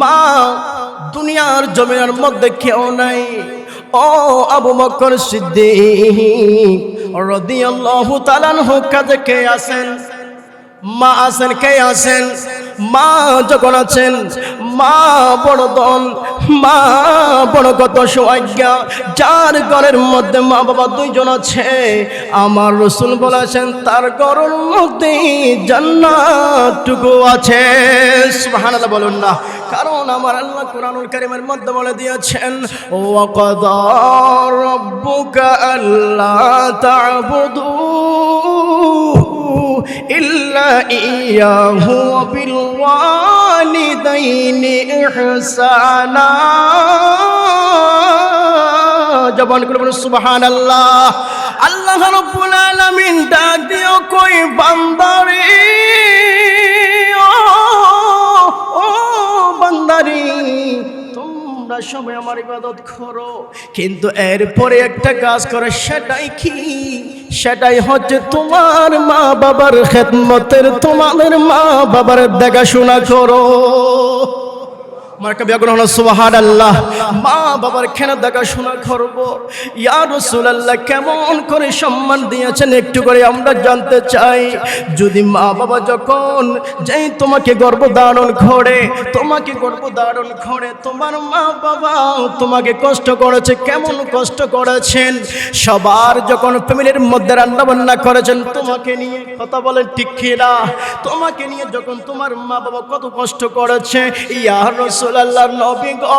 মা, দুনিয়ার জমিনের মধ্যে কেউ নাই। ও আবু মকর সিদ্দিক, রদিয়াল্লাহু তাআলা কাজে কে আছেন? মা আছেন, কে আছেন? মা যখন আছেন, মা বড় দল, মা বড় কত সৌজ্ঞা যার ঘরের মধ্যে মা বাবা দুইজন আছে, আমার রসুল বলেছেন, তার ঘরের মধ্যে জান্নাতটুকু আছে। সুবহানাল্লাহ বলুন না। কারণ আমার আল্লাহ কোরআনুল কারীমের মধ্যে বলে দিয়েছেন ও কদা রব্বুকা আল্লা তা'বুদু إلا إياه وبالوالدين إحسانا জবান করে বলুন সুবহান আল্লাহ আল্লাহ রব্বুল আলামিন ডাক দিও কই বান্দারে ও ও বান্দারি তোমরা সময় আমার ইবাদত করো। কিন্তু এরপরে একটা কাজ করে, সেটাই কি? সেটাই হচ্ছে তোমার মা বাবার খেদমতের, তোমাদের মা বাবার দেখাশোনা করো। মার্কা ব্যাকরণ হলো সুবাহান আল্লাহ মা বাবার খেনা দেখাশোনা করব। ইয়া রসুলাল্লাহ, কেমন করে সম্মান দিয়েছেন একটু করে আমরা জানতে চাই। যদি মা বাবা যখন যেই তোমাকে গর্ব ধারণ করে, তোমাকে গর্ব ধারণ করে, তোমার মা বাবা তোমাকে কষ্ট করেছে, কেমন কষ্ট করেছেন? সবার যখন ফ্যামিলির মধ্যে রান্না বান্না করেছেন, তোমাকে নিয়ে কথা বলেন ঠিক তোমাকে নিয়ে যখন তোমার মা বাবা কত কষ্ট করেছে, ইয়া রসুলাল্লাহ, নবী গো!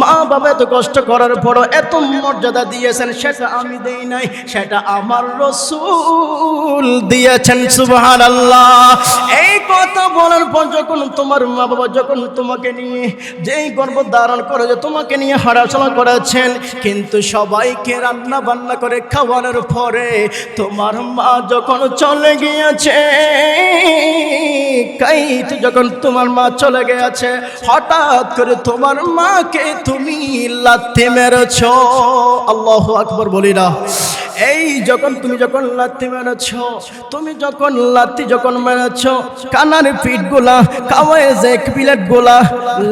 মা বাবা এত কষ্ট করার পরও এত মর্যাদা দিয়েছেন, সেটা আমি দেই নাই, সেটা আমার রসুল দিয়েছেন সুবহান আল্লাহ এই কথা বলার পর যখন তোমার মা বাবা যখন তোমাকে নিয়ে যেই গর্ব ধারণ করে যে তোমাকে নিয়ে হারাচলা করেছেন, কিন্তু সবাইকে রান্না বান্না করে খাওয়ানোর পরে তোমার মা যখন চলে গিয়েছে কাইত যখন তোমার মা চলে গেছে হঠাৎ করে তোমার মাকে তুমি লাথি মেরেছ? আল্লাহ আকবর বলি না। এই যখন তুমি যখন লাথি মেরেছ, তুমি যখন লাথি যখন মেরেছ, কানার পিঠ গোলা কাওয়ায় যে প্লেট গোলা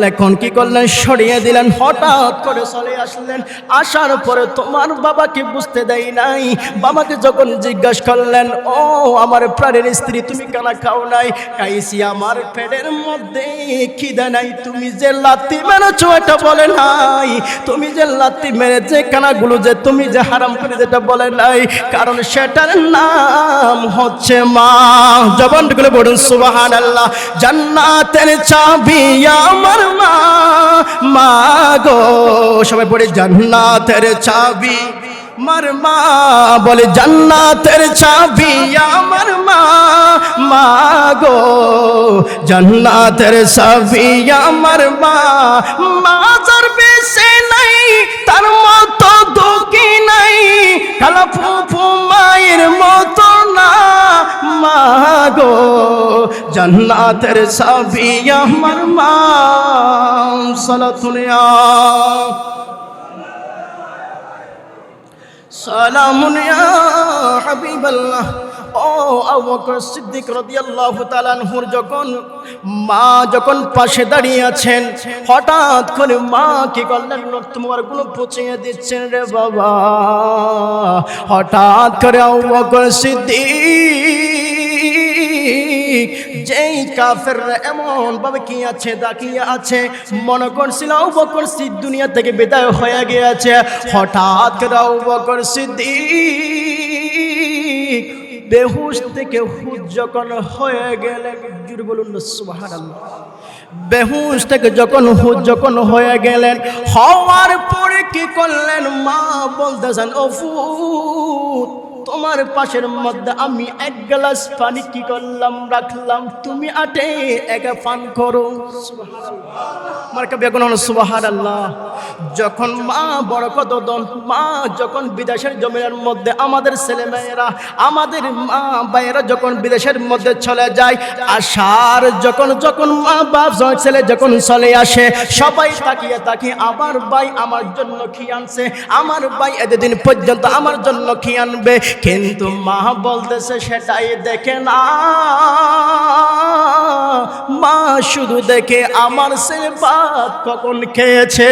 লেখন কি করলেন? সরিয়ে দিলেন, হঠাৎ করে চলে আসলেন। আসার পরে তোমার বাবাকে বুঝতে দেয় নাই। বাবাকে যখন জিজ্ঞাসা করলেন, ও, আমার প্রাণের স্ত্রী, তুমি কানা খাও নাই? কাইসি, আমার পেটের মধ্যে খিদে নাই। তুমি যে লাত্তি মেরেছ, এটা বলে নাই। তুমি যে লাত্তি মেরেছে, কানাগুলো যে তুমি যে হারাম করে যেটা বলে নাই, কারণ সেটার নাম হচ্ছে মা। জবান করে বলুন সুবাহান আল্লাহ জান্নাতের চাবি আমার মা। মা গো, সবাই পড়ে, জান্নাতের চাবি। মার মা বলে, জান্নাতের চাবি আমার মা মা গো। জান্নাতের চাবি আমার মা মাজার বেশে নাই, তার মতো দুঃখী নাই। কালা ফুফু মায়ের মতো না, মা গো। জান্নাতের চাবি আমার মা সালাতুনিয়া সালামুন হাবিবাল্লাহ। ও আবু বকর সিদ্দিক রাদিয়াল্লাহু তাআলা আনহুর যখন মা যখন পাশে দাঁড়িয়ে আছেন, হঠাৎ করে মা কি করলেন? তোমারগুলো পচিয়ে দিচ্ছেন রে বাবা। হঠাৎ করে আবু বকর সিদ্দিক যেই কাফের এমন ভাবে কি আছে, দাঁড়িয়ে আছে, মনে করছিল বকর সিদ্দিক দুনিয়া থেকে বিদায় হয়ে গিয়েছে। হঠাৎ করে বকর সিদ্দিক বেহুশ থেকে হুজ যখন হয়ে গেলেন জুড়ে বলুন বেহুশ থেকে যখন হুজ যখন হয়ে গেলেন, হওয়ার পরে কি করলেন? মা বলতেছেন, অফুত তোমার পাশের মধ্যে আমি এক গ্লাস পানি কি করলাম, রাখলাম। তুমি আটে একা পান করো। আমার এখন হলো সুবাহার আল্লাহ যখন মা বড় কত দন, মা যখন বিদেশের জমিনের মধ্যে আমাদের ছেলে মেয়েরা আমাদের মা বাইরা যখন বিদেশের মধ্যে চলে যায় আসার যখন যখন মা বাপ ছেলে যখন চলে আসে, সবাই তাকিয়ে তাকিয়ে, আমার ভাই আমার জন্য কি আনছে? আমার ভাই এতদিন পর্যন্ত আমার জন্য কি আনবে? কিন্তু মা বলতেছে, সেটাই দেখে না। মা শুধু দেখে আমার ছেলে ভাত কখন খেয়েছে।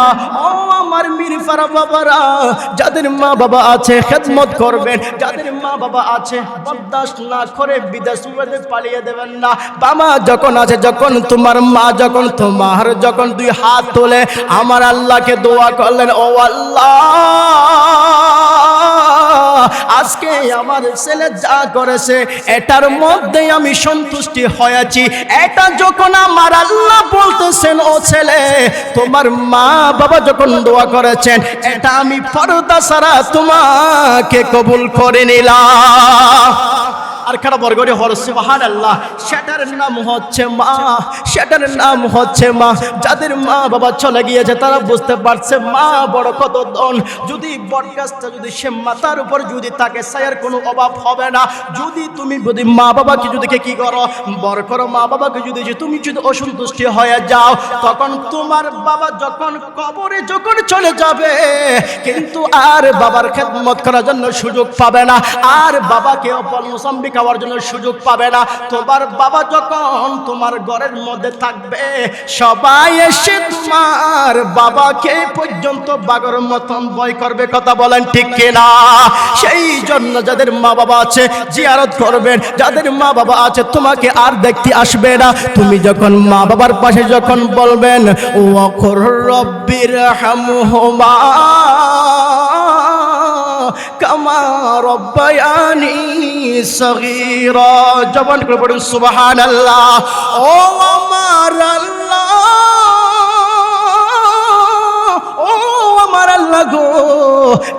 মা যাদের মা বাবা আছে, খেদমত করবেন। যাদের মা বাবা আছে, বরদাস্ত না করে বিদেশ পালিয়ে দেবেন না। বাবা যখন আছে, যখন তোমার মা, যখন তোমার, যখন দুই হাত তোলে, আমার আল্লাহকে দোয়া করলেন, ও আল্লাহ। আজকে আমার ছেলে যা করেছে, এটার মধ্যে আমি সন্তুষ্টি হয়েছি। এটা যখন আমার আল্লাহ বলতেছেন, ও ছেলে, তোমার মা বাবা যখন দোয়া করেছেন, এটা আমি পর্দা সারা তোমাকে কবুল করে নিলাম। আর খারা বরগরে হর সুবহান আল্লাহ সেটার নাম হচ্ছে মা, সেটার নাম হচ্ছে মা। যাদের মা বাবা চলে গিয়েছে, তারা বুঝতে পারছে মা বড় কত দন যদি বটগাছটা যদি সে মাথার উপর যদি তাকে সায়ার কোনো অভাব হবে না। যদি তুমি যদি মা বাবাকে যদি কে করো, বর করো মা বাবাকে যদি তুমি যদি অসন্তুষ্টি হয়ে যাও, তখন তোমার বাবা যখন কবরে যখন চলে যাবে, কিন্তু আর বাবার খেদমত করার জন্য সুযোগ পাবে না। আর বাবাকে অপল মুসাম্বি খাওয়ার জন্য সুযোগ পাবে না। তোমার বাবা যখন তোমার ঘরের মধ্যে থাকবে, সবাই এসে তোমার বাবাকে পর্যন্ত বাগর মতন ভয় করবে, কথা বলেন ঠিক কিনা? সেই জন্য যাদের মা বাবা আছে, জিয়ারত করবেন। যাদের মা বাবা আছে, তোমাকে আর দেখতে আসবে না। তুমি যখন মা বাবার পাশে যখন বলবেন ও রব্বির হামহুমা কামা রব্বায়ানি সগীরা। জবান করে পড়ুন, সুবহানাল্লাহ। ও আমার আল্লাহ, ও আমার আল্লাহ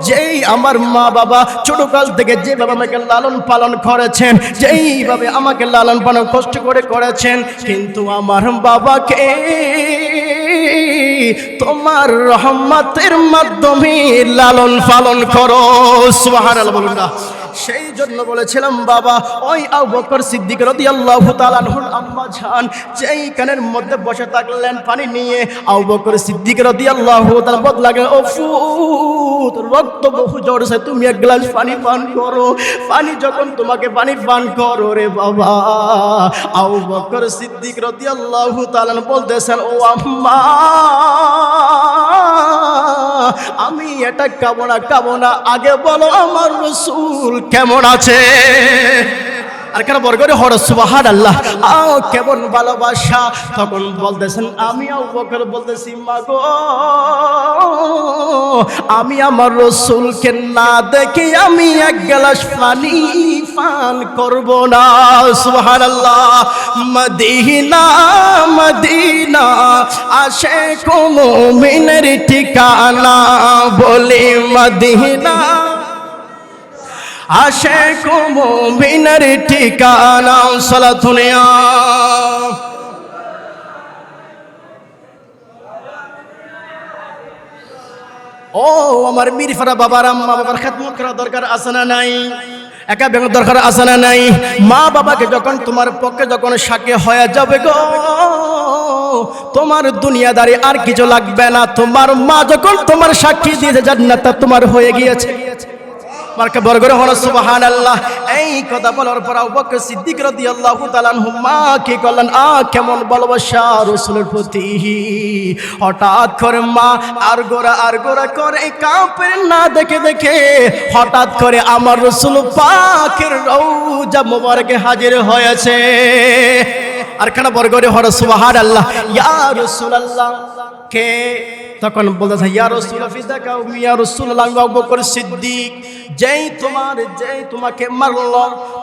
যেই আমার মা বাবা ছোট কাল থেকে যেভাবে আমাকে লালন পালন করেছেন, যেইভাবে আমাকে লালন পালন কষ্ট করে করেছেন, কিন্তু আমার বাবাকে তোমার রহমতের মাধ্যমে লালন পালন করো। সোহার বলুন না। সেই জন্য বলেছিলাম, বাবা, ওই আবু বকর সিদ্দিক রাদিয়াল্লাহু তাআলা আনহুর আম্মা জান, যেই কানের মধ্যে বসে থাকলেন পানি নিয়ে, আবু বকর সিদ্দিক রাদিয়াল্লাহু তাআলা বদলাগে ও ফুত রক্ত বহু জড়ছে তুমি এক গ্লাস পানি পান করো, পানি যখন তোমাকে পানি পান করো রে বাবা। আবু বকর সিদ্দিক রাদিয়াল্লাহু তাআলা বলতেছেন, ও আম্মা আমি এটা খাব না খাব না? আগে বলো আমার রসুল কেমন আছে? আর কেন বরগরে হর সুবাহার আল্লাহ আও কেমন ভালোবাসা? তখন বলতেছেন, আমি বকর বলতেছি, মাগো, আমি আমার রসুলকে না দেখি আমি এক গ্লাস পানি পান করব না সুবাহার আল্লাহ মদিনা মদিনা, আসে মিনের ঠিকানা বলি মদিনা। আসে মিনার ঠিকানা সলাথুনিয়া ও, আমার মিরফারা বাবার আম্মা বাবার খেদমত করা দরকার আছে না নাই? একা ব্যাংক দরকার আছে না নাই? মা বাবাকে যখন তোমার পক্ষে যখন সাকে হয়ে যাবে গো, তোমার দুনিয়াদারি আর কিছু লাগবে না। তোমার মা যখন তোমার সাক্ষী দিয়েছে জান্নাত তোমার হয়ে গিয়েছে। বরগরে হলো সুবহানাল্লাহ। এই কথা বলার পর বকর সিদ্দিক রাদিয়াল্লাহু তাআলা মা কি করলেন? আ, কেমন ভালোবাসা রাসূলের প্রতি। হঠাৎ করে মা আর গোরা আর গোরা করে কাপের না দেখে দেখে হঠাৎ করে আমার রাসূল পাকের রওজা মোবারকে হাজির হয়েছে। আর কেন বরগরে হলো সুবহানাল্লাহ। ইয়া রাসূলুল্লাহ। কে? তখন বলতেছে ইয়া রাসূল ইয়া রাসূলুল্লাহ, আবু বকর সিদ্দিক। যেই তোমার, যেই তোমাকে মারল,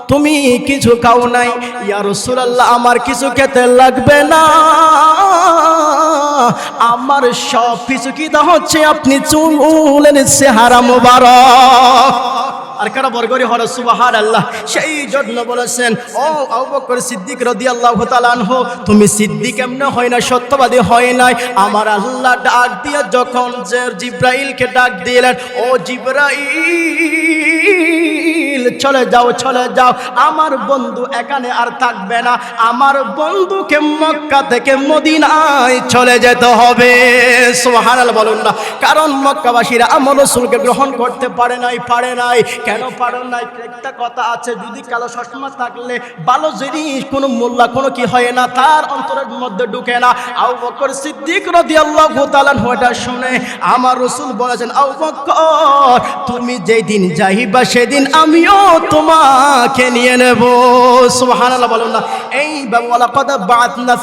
তুমি কিছু খাও নাই। ইয়া রাসূলুল্লাহ, আমার কিছু খেতে লাগবে না। আমার সব কিছু কি হচ্ছে? আপনি চুলেন চেহারা মোবারক। আর কারও বরগরি হর সুবাহার আল্লাহ সেই জন্য বলেছেন, ও আবকর বকর সিদ্দিক আল্লাহ তাআলা আনহু, তুমি সিদ্দিক এমন হয় না সত্যবাদী হয় নাই। আমার আল্লাহ ডাক দিয়ে যখন জিব্রাইলকে ডাক দিলেন, ও জিব্রাইল! চলে যাও চলে যাও। আমার বন্ধু এখানে আর থাকবে না। আমার বন্ধুকে মক্কা থেকে মদিনায় চলে যেতে হবে। সুবহানাল্লাহ বলুন না। কারণ মক্কাবাসীরা আমার রসুলকে গ্রহণ করতে পারে নাই পারে নাই। কেন পারে নাই? একটা কথা আছে, যদি কালো সসমা থাকলে ভালো জিনিস, কোনো মোল্লা, কোনো কি হয় না, তার অন্তরের মধ্যে ঢুকে না। আউ বকর সিদ্দিক রাদিয়াল্লাহু তাআলা এটা শুনে আমার রসুল বলেছেন আউ বকর, তুমি যেদিন যাইবা, সেদিন আমিও তোমাকে নিয়ে নেব। সুবহানাল্লাহ না, এই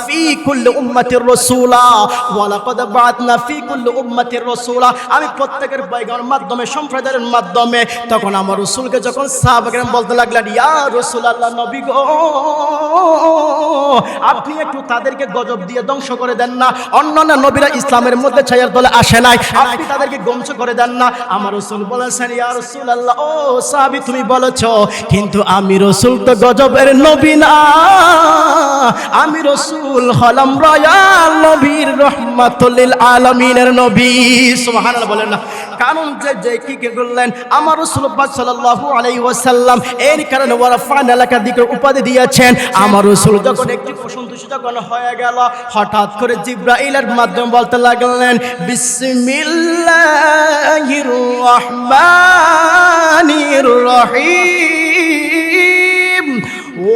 ফি কুল্লি রাসূলা ফি কুল্লি রাসূলা। আমি প্রত্যেকের পয়গামের মাধ্যমে, সম্প্রদায়ের মাধ্যমে, তখন আমার রসুলকে যখন সাহাবাগেরাম বলতে লাগলেন, ইয়া রাসূলুল্লাহ, নবী গো, আপনি একটু তাদেরকে গজব দিয়ে ধ্বংস করে দেন না। অন্যান্য নবীরা ইসলামের মধ্যে ছায়ার দলে আসে নাই। আপনি তাদেরকে ধ্বংস করে দেন না। আমার রসুল বলেছেন, ইয়া রাসূলুল্লাহ, ও সাহাবী, তুমি বলেছ, কিন্তু আমি রসুল তো গজবের নবী না। আমি রসুল হলাম রয়াল নবীর রহমাতুল্লিল আলমিনের নবী। সুবহানাল্লাহ বলেন না। কারণ যে যে কি কি আমার সাল্লাল্লাহু আলাইহি ওয়াসাল্লাম, এর কারণে ওরা ফান এলাকা দিকে উপাধি দিয়েছেন। আমার রসুল যখন একটি প্রসন্তুষ্ট যখন হয়ে গেল, হঠাৎ করে জিব্রাইলের মাধ্যমে বলতে লাগলেন, বিসমিল্লাহির রহমানির রহিম।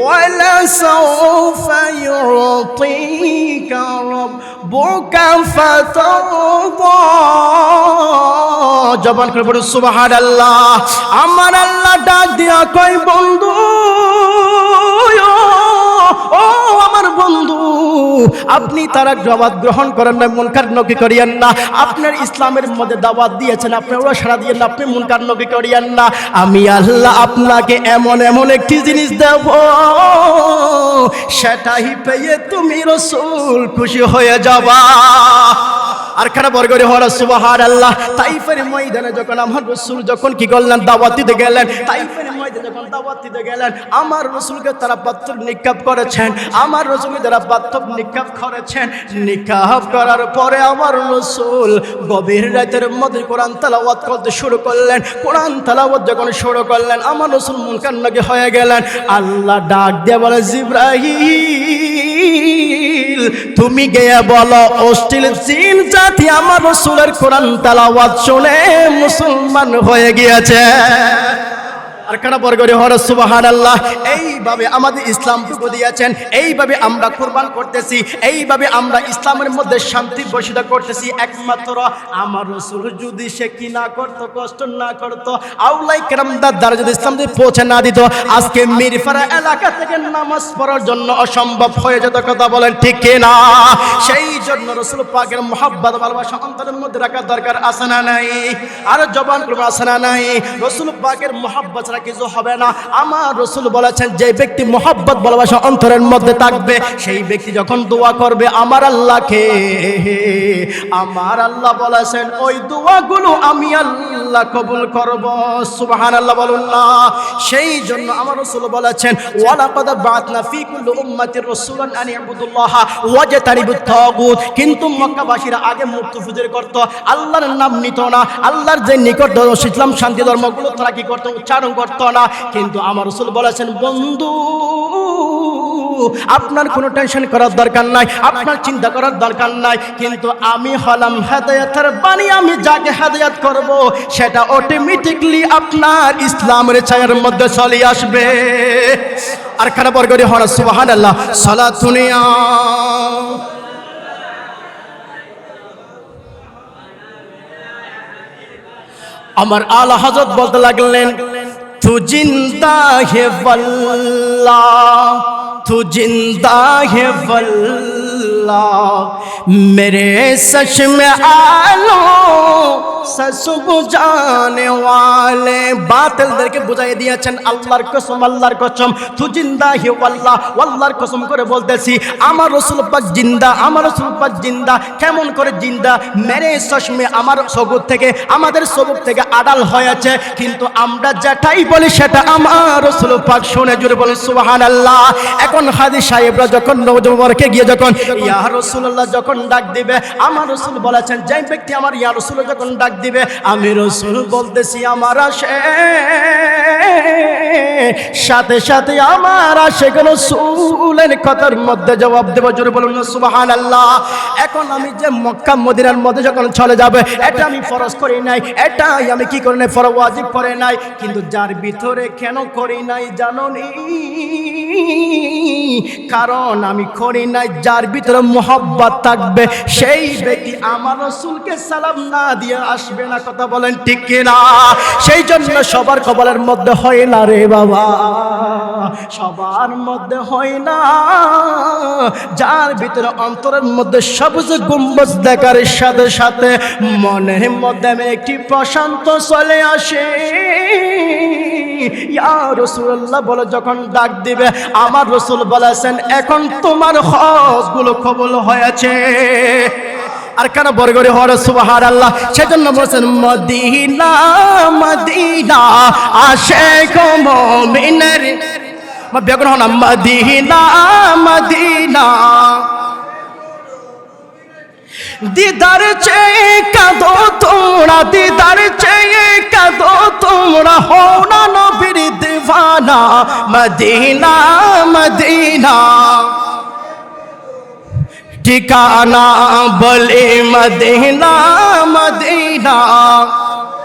ولسوف يعطيك ربك فترضى জবান করে পড়ো সুবাহান আল্লাহ আমার আল্লাহ ডাক দিয়া কই বন্ধু আপনি তারা জবাব গ্রহণ করেন না মুনকার নকি করিয়েন না। আপনার ইসলামের মধ্যে দাওয়াত দিয়েছেন, আপনি ওরা সারা দিয়ে না, আপনি মুনকার নকি করিয়েন না। আমি আল্লাহ আপনাকে এমন এমন একটি জিনিস দেব, সেটাই পেয়ে তুমি রসুল খুশি হয়ে যাবা। আর খারাপ বরগরে হওয়ার সুবাহার আল্লাহ তাইফের ময়দানে যখন আমার রসুল যখন কি করলেন, দাওয়াত দিতে গেলেন, তাইফের ময়দানে যখন দাওয়াত দিতে গেলেন, আমার রসুলকে তারা পাত্র নিক্ষেপ করেছেন, আমার রসুলকে তারা পাত্র নিক্ষেপ করেছেন। নিক্ষেপ করার পরে আমার রসুল গভীর রাতের মধ্যে কোরআন তালাওয়াত করতে শুরু করলেন। কোরআন তালাওয়াত যখন শুরু করলেন, আমার রসুল মুনকান্নকে হয়ে গেলেন। আল্লাহ ডাক দিয়ে বলে জিব্রাহিম তুমি গিয়ে বলো অস্টিল চীন জাতি আমার রসুলের কোরআন তালাওয়াত শুনে মুসলমান হয়ে গিয়েছে। আর হর সুবাহান আল্লাহ এইভাবে আমাদের ইসলামটুকু দিয়েছেন, এইভাবে আমরা কোরবান করতেছি, এইভাবে আমরা ইসলামের মধ্যে শান্তি করতেছি। একমাত্র আমার রসুল যদি সে কি না করতো, কষ্ট না করতো, আউলাই যদি ইসলাম যদি পৌঁছে না দিত, আজকে মিরফারা এলাকা থেকে নামাজ পড়ার জন্য অসম্ভব হয়ে যেত কথা বলেন ঠিক না সেই জন্য রসুল পাকের মোহাব্বত, ভালোবাসা অন্তরের মধ্যে রাখার দরকার আছে না নাই? আর জবান করব না নাই? রসুল পাকের মোহাব্বত কিছু হবে না। আমার রসুল বলেছেন, যে ব্যক্তি মোহাব্বত, ভালোবাসা অন্তরের মধ্যে থাকবে, সেই ব্যক্তি যখন দোয়া করবে, আমার আল্লাহকে, আমার আল্লাহ বলেছেন, ওই দোয়াগুলো আমি আল্লাহ কবুল করব। সুবহান আল্লাহ বলুন না। সেই জন্য আমার রসুল বলেছেন, ওয়ালাকাদ বাতনা ফি কুল্লি উম্মাতির রাসূলান আন ইবুদুল্লাহ ওয়াজতানিবুত তাগুত কিন্তু মক্কাবাসীরা আগে মূর্তি পূজা করত। আল্লাহর নাম নিত না। আল্লাহর যে নিকট ইসলাম শান্তি ধর্মগুলো তারা কি করতো? উচ্চারণ করতো। না। কিন্তু আমার রসুল বলেছেন, বন্ধু, আপনার কোনো টেনশন করার দরকার নাই, আপনার চিন্তা করার দরকার নাই, কিন্তু আমি হলাম হেদায়াতের বাণী, আমি যাকে হেদায়াত করব, সেটা অটোমেটিকলি আপনার ইসলামের ছায়ার মধ্যে চলে আসবে। আর খারাপ বর্গরে হরা সুবাহান আল্লাহ সালাতুনিয়া আমার আলা হজরত বলতে লাগলেন تو زندہ ہے واللہ تو زندہ ہے واللہ۔ میرے سچ میں آلو বুঝাই দিয়েছেন কসম কসম কসম করে বলতেছি, আমার জিন্দা আমার জিন্দা, কেমন করে জিন্দা আমার সবুজ থেকে, আমাদের সবুজ থেকে আড়াল হয়েছে, কিন্তু আমরা যেটাই বলি সেটা আমার পাক শুনে জুড়ে বলি সুবাহান আল্লাহ এখন হাদি সাহেবরা যখন নবজমরকে গিয়ে যখন, ইয়া রসুল্লাহ যখন ডাক দিবে, আমার রসুল বলেছেন যে ব্যক্তি আমার ইয়া রসুল যখন ডাক দিবে আমি রসুল বলতেছি আমার আসে। সাথে সাথে আমার আসে কোন সুলের কথার মধ্যে জবাব দেব। জোরে বলুন সুবাহান আল্লাহ এখন আমি যে মক্কা মদিনার মধ্যে যখন চলে যাবে, এটা আমি ফরজ করি নাই, এটাই আমি কি করি নাই, ফরজ ওয়াজিব করে নাই। কিন্তু যার ভিতরে কেন করি নাই জানো নি? কারণ আমি করি নাই যার ভিতরে মোহব্বত থাকবে, সেই ব্যক্তি আমার রসুলকে সালাম না দিয়ে আসবে না, কথা বলেন ঠিক কিনা? সেই জন্য সবার কবলের মধ্যে হয় না রে বাবা। সবার মধ্যে হয় না যার ভিতরে অন্তরের মধ্যে সবুজ গুম্বজ দেখার সাথে সাথে মনের মধ্যে আমি একটি প্রশান্ত চলে আসে। ইয়া রসুল্লাহ বলে, যখন ডাক দিবে, আমার রসুল বলেছেন, এখন তোমার হজগুলো কবল হয়েছে। আর কেন বরগরি হওয়ার সুবাহার আল্লাহ সেজন্য বলছেন, মদিনা মদিনা আসে কমিনের বেগুন হন মদিনা মদিনা। দিদার চেয়ে কাঁদো তোমরা, দিদার চেয়ে কাঁদো তোমরা হও না নবীর দিওয়ানা। Medina Medina. ঠিকানা বলে মদিনা মদিনা